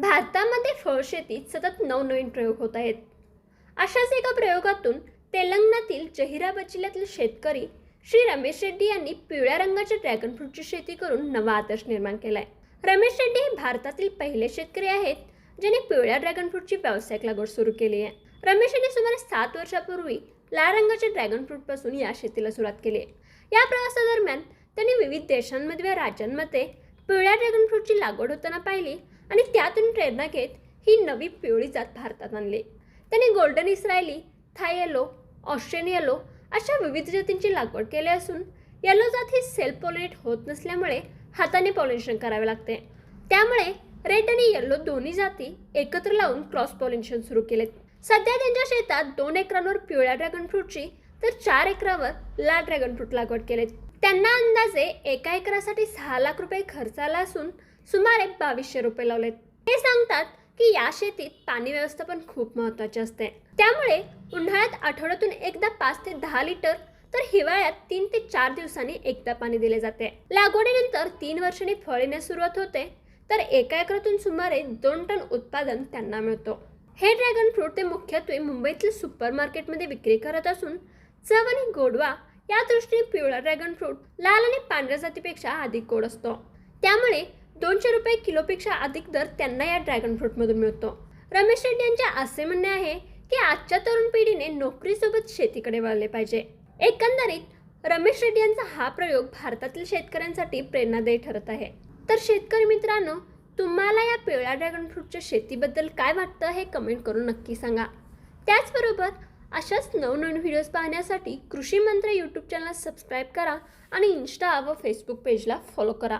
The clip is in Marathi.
भारतामध्ये फळशेतीत सतत नवनवीन प्रयोग होत आहेत. अशाच एका प्रयोगातून तेलंगणातील जहिराबाद जिल्ह्यातील शेतकरी श्री रमेश रेड्डी यांनी पिवळ्या रंगाच्या ड्रॅगन फ्रूटची शेती करून नवा आदर्श निर्माण केलाय. रमेश रेड्डी हे भारतातील पहिले शेतकरी आहेत ज्यांनी पिवळ्या ड्रॅगन फ्रूटची व्यावसायिक लागवड सुरू केली आहे. रमेश यांनी सुमारे सात वर्षापूर्वी लाल रंगाच्या ड्रॅगन फ्रूटपासून या शेतीला सुरुवात केली आहे. या प्रवासादरम्यान त्यांनी विविध देशांमध्ये व राज्यांमध्ये पिवळ्या ड्रॅगन फ्रूटची लागवड होताना पाहिली आणि त्यातून प्रेरणा घेत ही नवी पिवळी जात भारतात आणली. त्यांनी golden Israeli Thai yellow Australian yellow अशा विविध जातींची लागवड केली असून येलो जात ही सेल्फ पॉलिनेट होत नसल्यामुळे हाताने पॉलिनेशन करावे लागते. त्यामुळे रेड आणि येल्लो दोन्ही जाती एकत्र लावून क्रॉस पॉलिनेशन सुरू केलेत. सध्या त्यांच्या शेतात दोन एकरांवर पिवळ्या ड्रॅगन फ्रूटची तर चार एकरावर लाल ड्रॅगन फ्रूट लागवड केलेत. त्यांना अंदाजे एका एकरासाठी सहा लाख रुपये खर्च आला असून सुमारे बावीसशे रुपये लावलेत. हे सांगतात की या शेतीत पाणी व्यवस्थापन खूप महत्त्वाचे असते. त्यामुळे उन्हाळ्यात आठवड्यातून एकदा पाच ते दहा लिटर तर हिवाळ्यात तीन ते चार दिवसांनी एकदा पाणी दिले जाते. लागवडीनंतर तीन वर्षांनी फळ येण्यास सुरुवात होते तर एका एकरातून सुमारे दोन टन उत्पादन त्यांना मिळतो. हे ड्रॅगन फ्रूट ते मुख्यत्वे मुंबईतील सुपर मार्केटमध्ये विक्री करत असून चव आणि गोडवा या दृष्टीने पिवळा ड्रॅगन फ्रूट लाल आणि पांढऱ्या जातीपेक्षा अधिक गोड असतो. त्यामुळे दोनशे रुपये किलोपेक्षा अधिक दर त्यांना या ड्रॅगन फ्रूटमधून मिळतो. रमेश रेड्डी यांचे असे म्हणणे आहे की आजच्या तरुण पिढीने नोकरीसोबत शेतीकडे वळले पाहिजे. एकंदरीत रमेश रेड्डी यांचा हा प्रयोग भारतातील शेतकऱ्यांसाठी प्रेरणादायी ठरत आहे. तर शेतकरी मित्रांनो तुम्हाला या पिवळ्या ड्रॅगन फ्रूटच्या शेतीबद्दल काय वाटतं हे कमेंट करून नक्की सांगा. त्याचबरोबर अशाच नवनवीन व्हिडिओज पाहण्यासाठी कृषी मंत्र यूट्यूब चॅनल सबस्क्राईब करा आणि इन्स्टा व फेसबुक पेजला फॉलो करा.